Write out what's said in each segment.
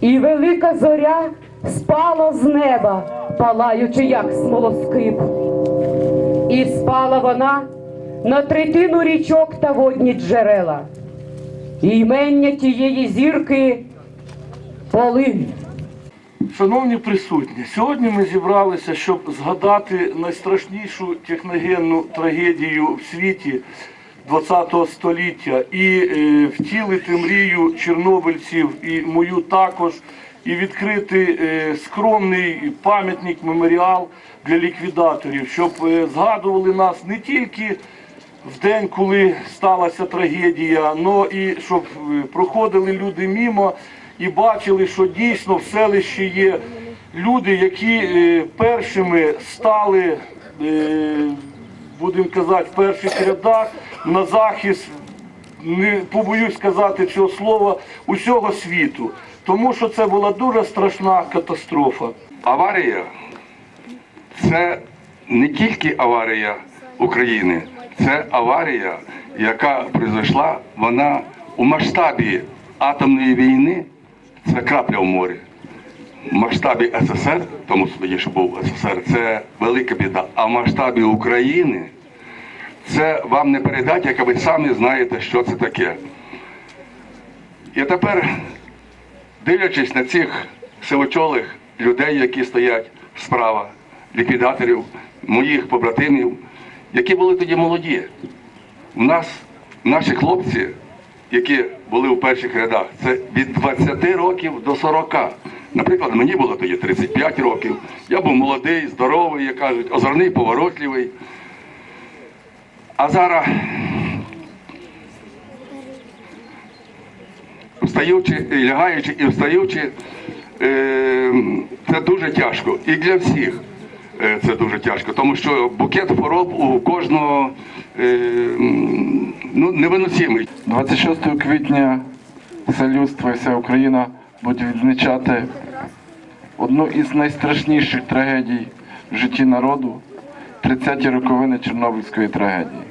І велика зоря спала з неба, палаючи, як смолоскип. І спала вона на третину річок та водні джерела. І ймення тієї зірки полинь. Шановні присутні, сьогодні ми зібралися, щоб згадати найстрашнішу техногенну трагедію в світі ХХ століття і е, втілити мрію чорнобильців і мою також, і відкрити е, скромний пам'ятник меморіал для ліквідаторів, щоб е, згадували нас не тільки в день, коли сталася трагедія, але і щоб проходили люди мімо і бачили, що дійсно в селищі є люди, які першими стали, будемо казати, в перших рядах на захист, не побоюсь сказати цього слова, усього світу. Тому що це була дуже страшна катастрофа. Аварія це не тільки аварія України, це аварія, яка пройшла вона у масштабі атомної війни. Це крапля в морі. В масштабі СССР, тому що був СССР, це велика біда. А в масштабі України це вам не передать, як ви самі знаєте, що це таке. І тепер дивлячись на цих сивочолих людей, які стоять справа, ліквідаторів, моїх побратимів, які були тоді молоді. У нас наші хлопці, які були у перших рядах, це від 20 років до 40. Наприклад, мені було тоді 35 років. Я був молодий, здоровий, як кажуть, озорний, поворотливий. А зараз встаючи, і лягаючи і встаючи, е, це дуже тяжко. І для всіх е, це дуже тяжко, тому що букет хвороб у кожного е, ну, невиносимий. 26 квітня все людство і вся Україна будуть відзначати одну із найстрашніших трагедій в житті народу 30-ті роковини Чорнобильської трагедії.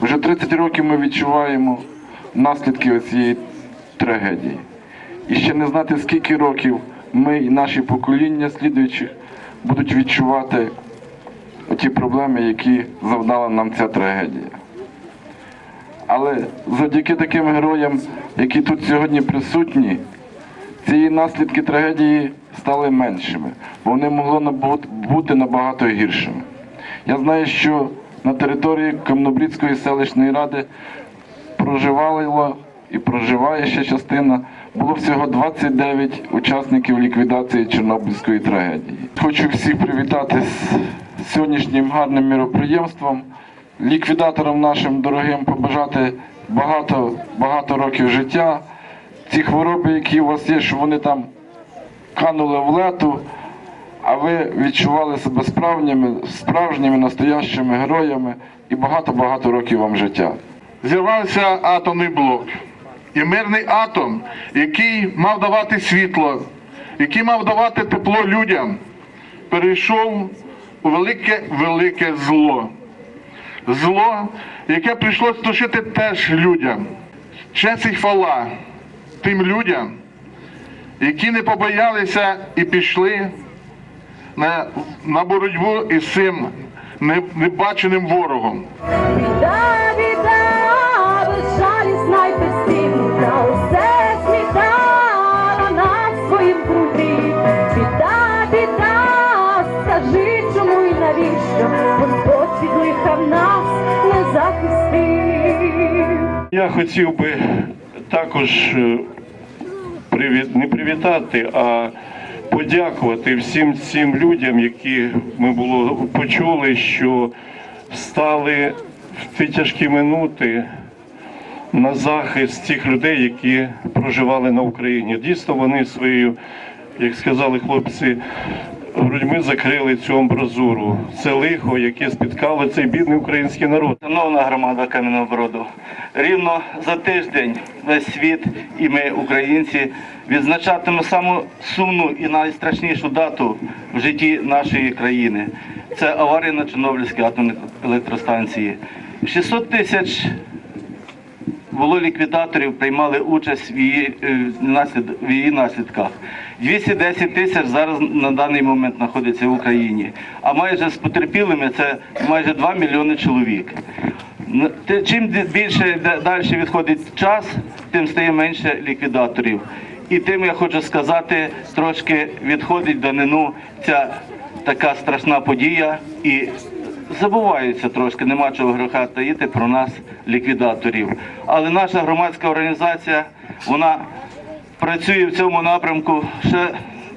Вже 30 років ми відчуваємо наслідки цієї трагедії. І ще не знати, скільки років ми і наші покоління слідуючих будуть відчувати ті проблеми, які завдала нам ця трагедія. Але завдяки таким героям, які тут сьогодні присутні, ці наслідки трагедії стали меншими, бо вони могли бути набагато гіршими. Я знаю, що на території Камнобрідської селищної ради проживало і проживає ще частина. Було всього 29 учасників ліквідації Чорнобильської трагедії. Хочу всіх привітати з сьогоднішнім гарним міроприємством. Ліквідаторам нашим дорогим побажати багато, багато років життя. Ці хвороби, які у вас є, щоб вони там канули в лету, а ви відчували себе справжніми, справжніми настоящими героями і багато-багато років вам життя. зірвався атомний блок. І мирний атом, який мав давати світло, який мав давати тепло людям, перейшов у велике велике зло. Зло, яке прийшло стушити теж людям. Честь і хвала тим людям, які не побоялися і пішли на, на боротьбу із цим не- небаченим ворогом. Я хотів би також е, привіт, не привітати, а подякувати всім цим людям, які ми було почули, що стали в ті тяжкі минути на захист цих людей, які проживали на Україні. Дійсно, вони своєю, як сказали хлопці, грудьми закрили цю амбразуру. Це лихо, яке спіткало цей бідний український народ. Шановна громада Кам'яного рівно за тиждень весь світ і ми, українці, відзначатимемо саму сумну і найстрашнішу дату в житті нашої країни. Це аварія на Чорнобильській атомній електростанції. 600 тисяч було ліквідаторів, приймали участь в її, е, в її наслідках. 210 тисяч зараз на даний момент знаходиться в Україні, а майже з потерпілими це майже 2 мільйони чоловік. Чим більше далі відходить час, тим стає менше ліквідаторів. І тим я хочу сказати, трошки відходить данину ця така страшна подія і забуваються трошки, нема чого греха таїти про нас, ліквідаторів. Але наша громадська організація, вона працює в цьому напрямку. Ще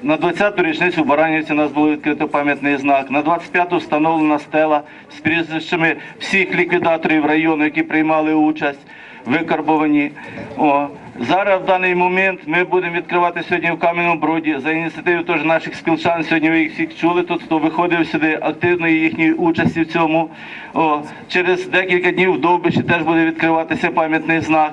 на 20-ту річницю в Баранівці у нас було відкрито пам'ятний знак. На 25-ту встановлена стела з прізвищами всіх ліквідаторів району, які приймали участь, викарбовані. О. Зараз в даний момент ми будемо відкривати сьогодні в Кам'яному Броді за ініціативою теж наших спілчан. Сьогодні ви їх всіх чули. Тут хто виходив сюди активної їхньої участі в цьому. О, через декілька днів в Довбищі теж буде відкриватися пам'ятний знак.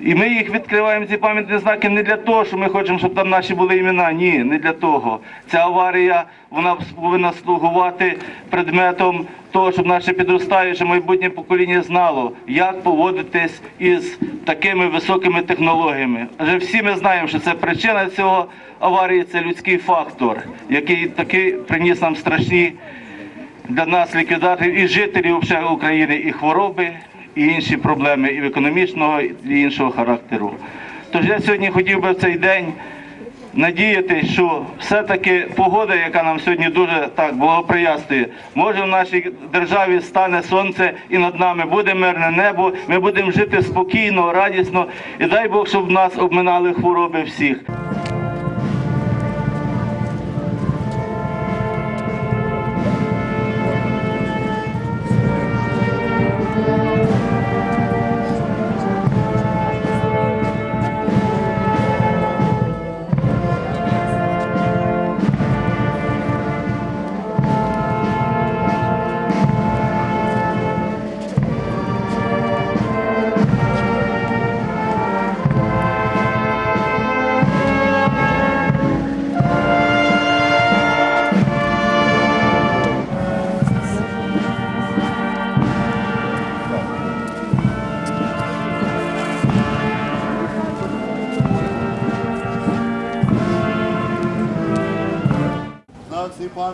І ми їх відкриваємо ці пам'ятні знаки не для того, що ми хочемо, щоб там наші були імена. Ні, не для того. Ця аварія вона повинна слугувати предметом того, щоб наше підростаюче майбутнє покоління знало, як поводитись із такими високими технологіями. Адже всі ми знаємо, що це причина цього аварії це людський фактор, який такий приніс нам страшні для нас ліквідаторів і жителів України, і хвороби, і інші проблеми і економічного, і іншого характеру. Тож я сьогодні хотів би в цей день надіятися, що все-таки погода, яка нам сьогодні дуже так благоприятствує, може в нашій державі стане сонце і над нами буде мирне небо. Ми будемо жити спокійно, радісно, і дай Бог, щоб нас обминали хвороби всіх.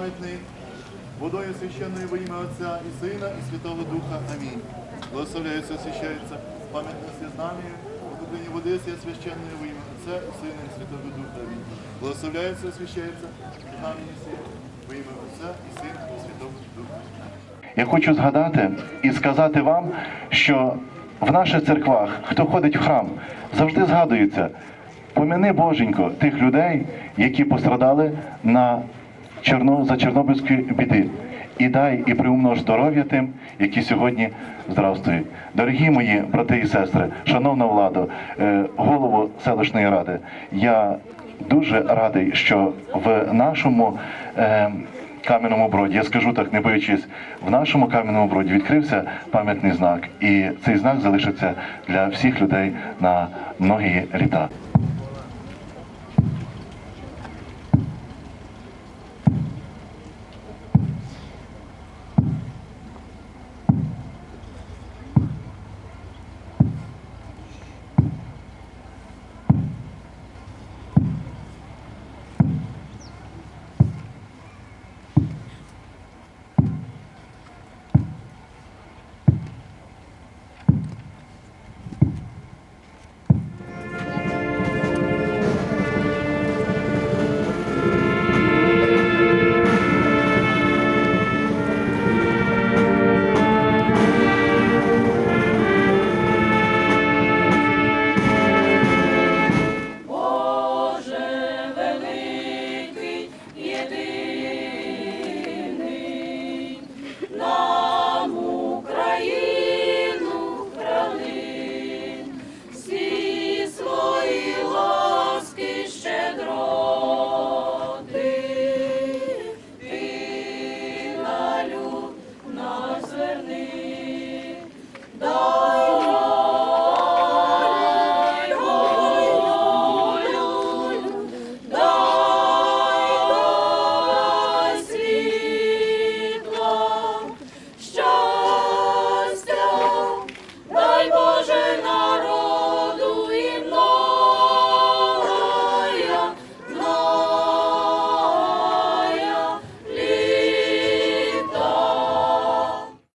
Пам'ятний, водою священною во ім'я Отця і Сина, і Святого Духа. Амінь. Благословляється, освящається пам'ятне знам'я, покуплення води сія священною во ім'я Отця і Сина, і Святого Духа. Амінь. Благословляється, освящається знам'я во ім'я Отця і Сина, і Святого Духа. Я хочу згадати і сказати вам, що в наших церквах, хто ходить в храм, завжди згадується, помяни Боженько тих людей, які пострадали на Чорно, за Чорнобильські біди. І дай і приумнож здоров'я тим, які сьогодні здравствують. Дорогі мої брати і сестри, шановна влада, е, голову селищної ради, я дуже радий, що в нашому е, кам'яному броді, я скажу так, не боючись, в нашому кам'яному броді відкрився пам'ятний знак, і цей знак залишиться для всіх людей на многі літа.